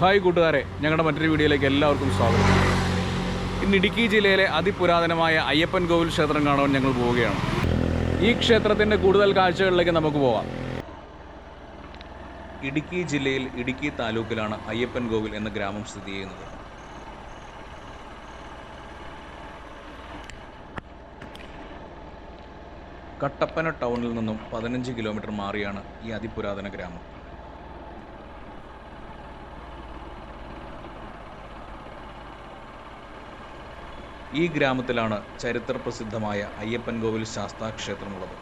Hi കൂട്ടുകാരെ ഞങ്ങളുടെ മറ്റൊരു വീഡിയോയിലേക്ക് എല്ലാവർക്കും സ്വാഗതം. ഇന്ന് ഇടുക്കി ജില്ലയിലെ അതിപുരാതനമായ അയ്യപ്പൻ കോവിൽ ക്ഷേത്രം കാണാൻ ഞങ്ങൾ പോവുകയാണ്. ഈ ക്ഷേത്രത്തിന്റെ കൂടുതൽ കാഴ്ചകളിലേക്ക് നമുക്ക് പോവാം. ഇടുക്കി ജില്ലയിൽ ഇടുക്കി താലൂക്കിലാണ് അയ്യപ്പൻ കോവിൽ എന്ന ഗ്രാമം സ്ഥിതി ചെയ്യുന്നത്. കട്ടപ്പന ടൗണിൽ നിന്നും പതിനഞ്ച് കിലോമീറ്റർ മാറിയാണ് ഈ അതിപുരാതന ഗ്രാമം. ഈ ഗ്രാമത്തിലാണ് ചരിത്ര പ്രസിദ്ധമായ അയ്യപ്പൻ കോവിൽ ശാസ്താ ക്ഷേത്രമുള്ളത്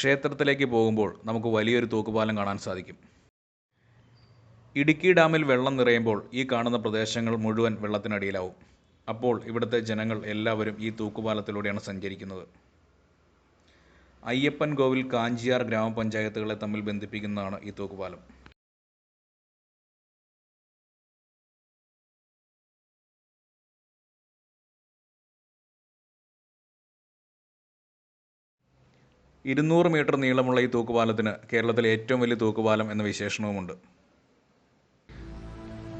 ക്ഷേത്രത്തിലേക്ക് പോകുമ്പോൾ നമുക്ക് വലിയൊരു തൂക്കുപാലം കാണാൻ സാധിക്കും. ഇടുക്കി ഡാമിൽ വെള്ളം നിറയുമ്പോൾ ഈ കാണുന്ന പ്രദേശങ്ങൾ മുഴുവൻ വെള്ളത്തിനടിയിലാവും. അപ്പോൾ ഇവിടുത്തെ ജനങ്ങൾ എല്ലാവരും ഈ തൂക്കുപാലത്തിലൂടെയാണ് സഞ്ചരിക്കുന്നത്. അയ്യപ്പൻ കോവിൽ കാഞ്ചിയാർ ഗ്രാമപഞ്ചായത്തുകളെ തമ്മിൽ ബന്ധിപ്പിക്കുന്നതാണ് ഈ തൂക്കുപാലം. ഇരുന്നൂറ് മീറ്റർ നീളമുള്ള ഈ തൂക്കുപാലത്തിന് കേരളത്തിലെ ഏറ്റവും വലിയ തൂക്കുപാലം എന്ന വിശേഷണവുമുണ്ട്.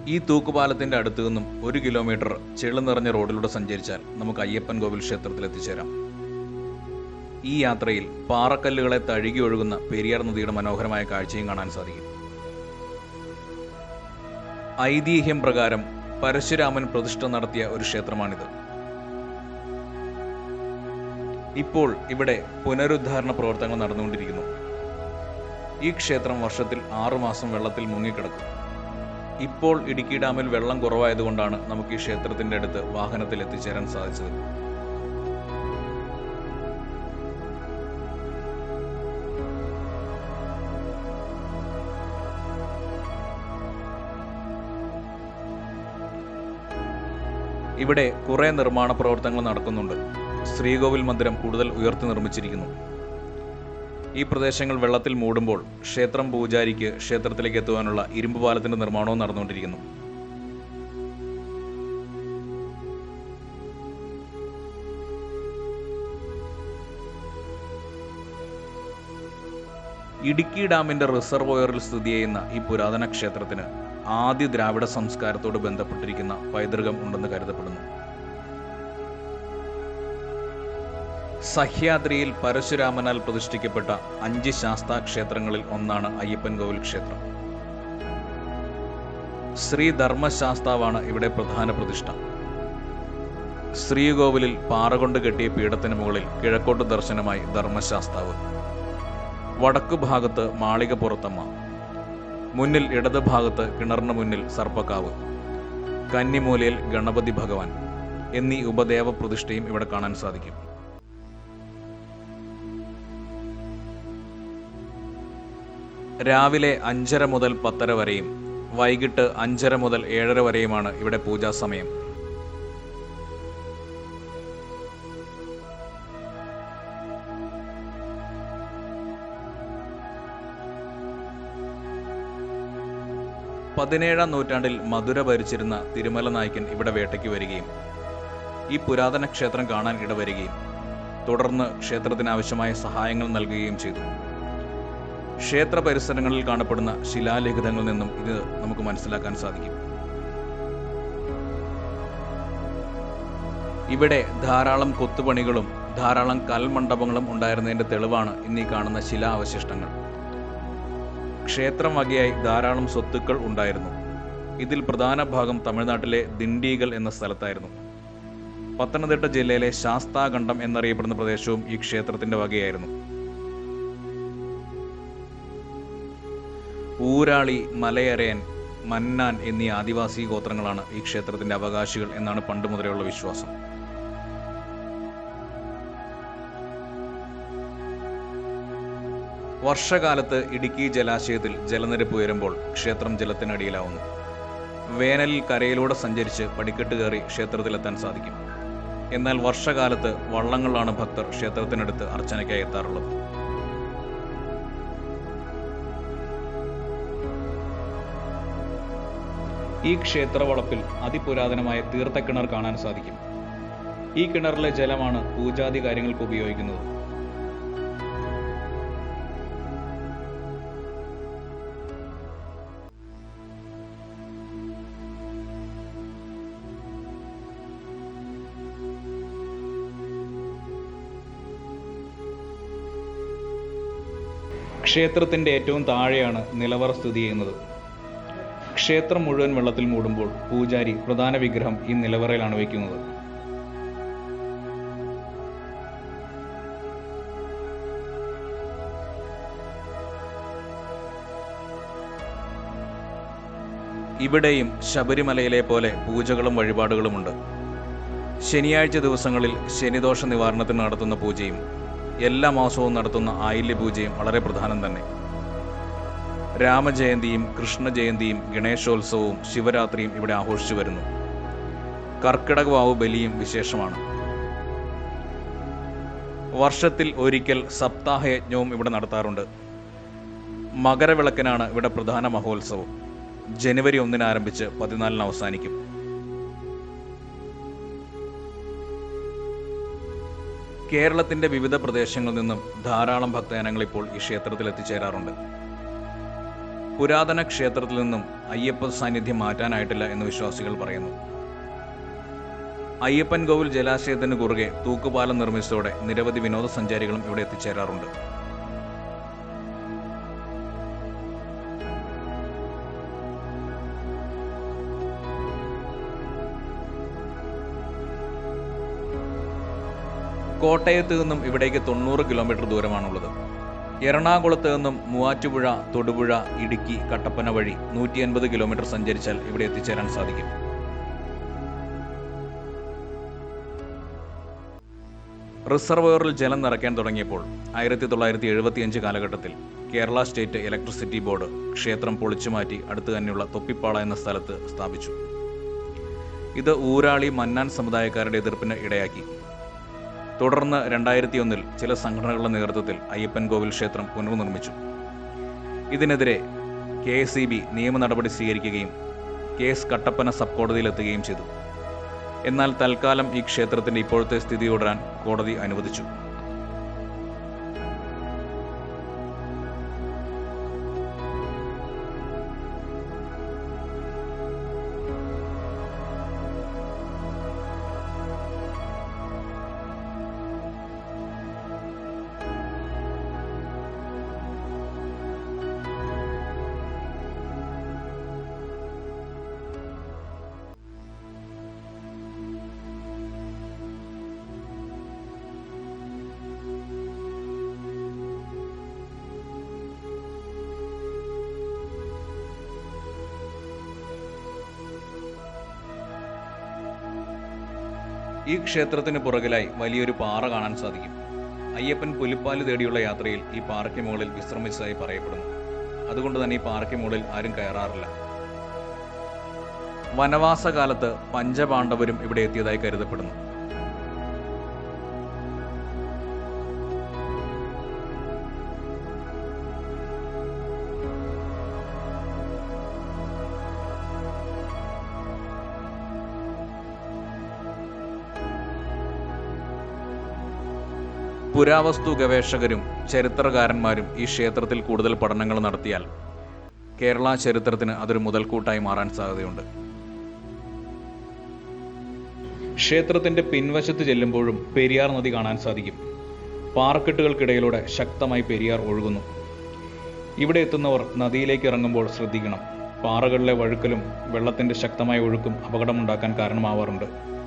ഈ തൂക്കുപാലത്തിന്റെ അടുത്തു നിന്നും ഒരു കിലോമീറ്റർ ചെളു നിറഞ്ഞ റോഡിലൂടെ സഞ്ചരിച്ചാൽ നമുക്ക് അയ്യപ്പൻ കോവിൽ ക്ഷേത്രത്തിൽ എത്തിച്ചേരാം. ഈ യാത്രയിൽ പാറക്കല്ലുകളെ തഴുകി ഒഴുകുന്ന പെരിയാർ നദിയുടെ മനോഹരമായ കാഴ്ചയും കാണാൻ സാധിക്കും. ഐതിഹ്യം പ്രകാരം പരശുരാമൻ പ്രതിഷ്ഠ നടത്തിയ ഒരു ക്ഷേത്രമാണിത്. ഇപ്പോൾ ഇവിടെ പുനരുദ്ധാരണ പ്രവർത്തനങ്ങൾ നടന്നുകൊണ്ടിരിക്കുന്നു. ഈ ക്ഷേത്രം വർഷത്തിൽ ആറുമാസം വെള്ളത്തിൽ മുങ്ങിക്കിടക്കും. ഇപ്പോൾ ഇടുക്കി ഡാമിൽ വെള്ളം കുറവായതുകൊണ്ടാണ് നമുക്ക് ഈ ക്ഷേത്രത്തിന്റെ അടുത്ത് വാഹനത്തിൽ എത്തിച്ചേരാൻ സാധിച്ചത്. ഇവിടെ കുറെ നിർമ്മാണ പ്രവർത്തനങ്ങൾ നടക്കുന്നുണ്ട്. ശ്രീകോവിൽ മന്ദിരം കൂടുതൽ ഉയർത്തി നിർമ്മിച്ചിരിക്കുന്നു. ഈ പ്രദേശങ്ങൾ വെള്ളത്തിൽ മൂടുമ്പോൾ ക്ഷേത്രം പൂജാരിക്ക് ക്ഷേത്രത്തിലേക്ക് എത്തുവാനുള്ള ഇരുമ്പ് പാലത്തിന്റെ നിർമ്മാണവും നടന്നുകൊണ്ടിരിക്കുന്നു. ഇടുക്കി ഡാമിന്റെ റിസർവോയറിൽ സ്ഥിതി ചെയ്യുന്ന ഈ പുരാതന ക്ഷേത്രത്തിന് ആദ്യ ദ്രാവിഡ സംസ്കാരത്തോട് ബന്ധപ്പെട്ടിരിക്കുന്ന പൈതൃകം ഉണ്ടെന്ന് കരുതപ്പെടുന്നു. സഹ്യാദ്രിയിൽ പരശുരാമനാൽ പ്രതിഷ്ഠിക്കപ്പെട്ട അഞ്ച് ശാസ്താ ക്ഷേത്രങ്ങളിൽ ഒന്നാണ് അയ്യപ്പൻ കോവിൽ ക്ഷേത്രം. ശ്രീ ധർമ്മശാസ്താവാണ് ഇവിടെ പ്രധാന പ്രതിഷ്ഠ. ശ്രീകോവിലിൽ പാറ കൊണ്ട് കെട്ടിയ പീഠത്തിന് മുകളിൽ കിഴക്കോട്ട് ദർശനമായി ധർമ്മശാസ്താവ്. വടക്കു ഭാഗത്ത് മാളികപ്പുറത്തമ്മ മുന്നിൽ ഇടത് ഭാഗത്ത് കിണറിന് മുന്നിൽ സർപ്പക്കാവ്. കന്നിമൂലയിൽ ഗണപതി ഭഗവാൻ എന്നീ ഉപദേവ പ്രതിഷ്ഠയും ഇവിടെ കാണാൻ സാധിക്കും. രാവിലെ അഞ്ചര മുതൽ പത്തര വരെയും വൈകിട്ട് അഞ്ചര മുതൽ ഏഴര വരെയുമാണ് ഇവിടെ പൂജാ സമയം. പതിനേഴാം നൂറ്റാണ്ടിൽ മധുര ഭരിച്ചിരുന്ന തിരുമല നായ്ക്കൻ ഇവിടെ വേട്ടയ്ക്ക് വരികയും ഈ പുരാതന ക്ഷേത്രം കാണാൻ ഇടവരികയും തുടർന്ന് ക്ഷേത്രത്തിനാവശ്യമായ സഹായങ്ങൾ നൽകുകയും ചെയ്തു. ക്ഷേത്ര പരിസരങ്ങളിൽ കാണപ്പെടുന്ന ശിലാലിഖിതങ്ങളിൽ നിന്നും ഇത് നമുക്ക് മനസ്സിലാക്കാൻ സാധിക്കും. ഇവിടെ ധാരാളം കൊത്തുപണികളും ധാരാളം കൽമണ്ഡപങ്ങളും ഉണ്ടായിരുന്നതിന്റെ തെളിവാണ് ഇന്നീ കാണുന്ന ശിലാവശിഷ്ടങ്ങൾ. ക്ഷേത്രം വകയായി ധാരാളം സ്വത്തുക്കൾ ഉണ്ടായിരുന്നു. ഇതിൽ പ്രധാന ഭാഗം തമിഴ്നാട്ടിലെ ദിണ്ടീഗൽ എന്ന സ്ഥലത്തായിരുന്നു. പത്തനംതിട്ട ജില്ലയിലെ ശാസ്താഖണ്ഡം എന്നറിയപ്പെടുന്ന പ്രദേശവും ഈ ക്ഷേത്രത്തിന്റെ വകയായിരുന്നു. ഊരാളി മലയരയൻ മന്നാൻ എന്നീ ആദിവാസി ഗോത്രങ്ങളാണ് ഈ ക്ഷേത്രത്തിന്റെ അവകാശികൾ എന്നാണ് പണ്ട് മുതലുള്ള വിശ്വാസം. വർഷകാലത്ത് ഇടുക്കി ജലാശയത്തിൽ ജലനിരപ്പ് ഉയരുമ്പോൾ ക്ഷേത്രം ജലത്തിനടിയിലാവുന്നു. വേനലിൽ കരയിലൂടെ സഞ്ചരിച്ച് പടിക്കെട്ട് കയറി ക്ഷേത്രത്തിലെത്താൻ സാധിക്കും. എന്നാൽ വർഷകാലത്ത് വള്ളങ്ങളാണ് ഭക്തർ ക്ഷേത്രത്തിനടുത്ത് അർച്ചനയ്ക്കായി എത്താറുള്ളത്. ഈ ക്ഷേത്രവളപ്പിൽ അതിപുരാതനമായ തീർത്ഥക്കിണർ കാണാൻ സാധിക്കും. ഈ കിണറിലെ ജലമാണ് പൂജാതി കാര്യങ്ങൾക്ക് ഉപയോഗിക്കുന്നത്. ക്ഷേത്രത്തിന്റെ ഏറ്റവും താഴെയാണ് നിലവറ സ്ഥിതി ചെയ്യുന്നത്. ക്ഷേത്രം മുഴുവൻ വെള്ളത്തിൽ മൂടുമ്പോൾ പൂജാരി പ്രധാന വിഗ്രഹം ഈ നിലവറയിലാണ് വയ്ക്കുന്നത്. ഇവിടെയും ശബരിമലയിലെ പോലെ പൂജകളും വഴിപാടുകളുമുണ്ട്. ശനിയാഴ്ച ദിവസങ്ങളിൽ ശനിദോഷ നിവാരണത്തിന് നടത്തുന്ന പൂജയും എല്ലാ മാസവും നടത്തുന്ന ആയില്യ പൂജയും വളരെ പ്രധാനം തന്നെ. രാമജയന്തിയും കൃഷ്ണജയന്തിയും ഗണേശോത്സവവും ശിവരാത്രിയും ഇവിടെ ആഘോഷിച്ചു വരുന്നു. കർക്കിടക വാവ് ബലിയും വിശേഷമാണ്. വർഷത്തിൽ ഒരിക്കൽ സപ്താഹയജ്ഞവും ഇവിടെ നടത്താറുണ്ട്. മകരവിളക്കിനാണ് ഇവിടെ പ്രധാന മഹോത്സവം. ജനുവരി ഒന്നിന് ആരംഭിച്ച് പതിനാലിന് അവസാനിക്കും. കേരളത്തിന്റെ വിവിധ പ്രദേശങ്ങളിൽ നിന്നും ധാരാളം ഭക്തജനങ്ങൾ ഇപ്പോൾ ഈ ക്ഷേത്രത്തിൽ എത്തിച്ചേരാറുണ്ട്. പുരാതന ക്ഷേത്രത്തിൽ നിന്നും അയ്യപ്പ സാന്നിധ്യം മാറ്റാനായിട്ടില്ല എന്ന് വിശ്വാസികൾ പറയുന്നു. അയ്യപ്പൻ കോവിൽ ജലാശയത്തിന് കുറുകെ തൂക്കുപാലം നിർമ്മിച്ചതോടെ നിരവധി വിനോദസഞ്ചാരികളും ഇവിടെ എത്തിച്ചേരാറുണ്ട്. കോട്ടയത്ത് നിന്നും ഇവിടേക്ക് തൊണ്ണൂറ് കിലോമീറ്റർ ദൂരമാണുള്ളത്. എറണാകുളത്ത് നിന്നും മൂവാറ്റുപുഴ തൊടുപുഴ ഇടുക്കി കട്ടപ്പന വഴി നൂറ്റി അൻപത് കിലോമീറ്റർ സഞ്ചരിച്ചാൽ ഇവിടെ എത്തിച്ചേരാൻ സാധിക്കും. റിസർവോയറിൽ ജലം നിറയ്ക്കാൻ തുടങ്ങിയപ്പോൾ ആയിരത്തി തൊള്ളായിരത്തി എഴുപത്തിയഞ്ച് കാലഘട്ടത്തിൽ കേരള സ്റ്റേറ്റ് ഇലക്ട്രിസിറ്റി ബോർഡ് ക്ഷേത്രം പൊളിച്ചുമാറ്റി അടുത്തു തന്നെയുള്ള തൊപ്പിപ്പാള എന്ന സ്ഥലത്ത് സ്ഥാപിച്ചു. ഇത് ഊരാളി മന്നാൻ സമുദായക്കാരുടെ എതിർപ്പിന് ഇടയാക്കി. തുടർന്ന് രണ്ടായിരത്തി ഒന്നിൽ ചില സംഘടനകളുടെ നേതൃത്വത്തിൽ അയ്യപ്പൻ കോവിൽ ക്ഷേത്രം പുനർനിർമ്മിച്ചു. ഇതിനെതിരെ കെ എസ് ഇ ബി നിയമ നടപടി സ്വീകരിക്കുകയും കേസ് കട്ടപ്പന സബ് കോടതിയിലെത്തുകയും ചെയ്തു. എന്നാൽ തൽക്കാലം ഈ ക്ഷേത്രത്തിന്റെ ഇപ്പോഴത്തെ സ്ഥിതി തുടരാൻ കോടതി അനുവദിച്ചു. ഈ ക്ഷേത്രത്തിന് പുറകിലായി വലിയൊരു പാറ കാണാൻ സാധിക്കും. അയ്യപ്പൻ പുലിപ്പാൽ തേടിയുള്ള യാത്രയിൽ ഈ പാറയ്ക്ക് മുകളിൽ വിശ്രമിച്ചതായി പറയപ്പെടുന്നു. അതുകൊണ്ട് തന്നെ ഈ പാറയ്ക്ക് മുകളിൽ ആരും കയറാറില്ല. വനവാസകാലത്ത് പഞ്ചപാണ്ഡവരും ഇവിടെ എത്തിയതായി കരുതപ്പെടുന്നു. പുരാവസ്തു ഗവേഷകരും ചരിത്രകാരന്മാരും ഈ ക്ഷേത്രത്തിൽ കൂടുതൽ പഠനങ്ങൾ നടത്തിയാൽ കേരള ചരിത്രത്തിന് അതൊരു മുതൽക്കൂട്ടായി മാറാൻ സാധ്യതയുണ്ട്. ക്ഷേത്രത്തിന്റെ പിൻവശത്ത് ചെല്ലുമ്പോഴും പെരിയാർ നദി കാണാൻ സാധിക്കും. പാറക്കെട്ടുകൾക്കിടയിലൂടെ ശക്തമായി പെരിയാർ ഒഴുകുന്നു. ഇവിടെ എത്തുന്നവർ നദിയിലേക്ക് ഇറങ്ങുമ്പോൾ ശ്രദ്ധിക്കണം. പാറകളിലെ വഴുക്കലും വെള്ളത്തിന്റെ ശക്തമായ ഒഴുക്കും അപകടമുണ്ടാക്കാൻ കാരണമാവാറുണ്ട്.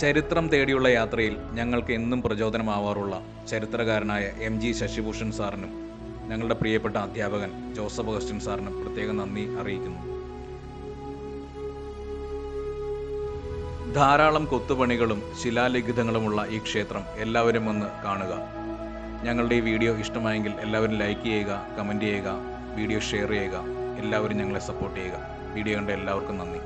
ചരിത്രം തേടിയുള്ള യാത്രയിൽ ഞങ്ങൾക്ക് എന്നും പ്രചോദനമാവാറുള്ള ചരിത്രകാരനായ എം ജി ശശിഭൂഷൺ സാറിനും ഞങ്ങളുടെ പ്രിയപ്പെട്ട അധ്യാപകൻ ജോസഫ് അഗസ്റ്റിൻ സാറിനും പ്രത്യേകം നന്ദി അറിയിക്കുന്നു. ധാരാളം കൊത്തുപണികളും ശിലാലിഖിതങ്ങളുമുള്ള ഈ ക്ഷേത്രം എല്ലാവരും ഒന്ന് കാണുക. ഞങ്ങളുടെ ഈ വീഡിയോ ഇഷ്ടമായെങ്കിൽ എല്ലാവരും ലൈക്ക് ചെയ്യുക കമന്റ് ചെയ്യുക വീഡിയോ ഷെയർ ചെയ്യുക എല്ലാവരും ഞങ്ങളെ സപ്പോർട്ട് ചെയ്യുക. വീഡിയോ കണ്ട എല്ലാവർക്കും നന്ദി.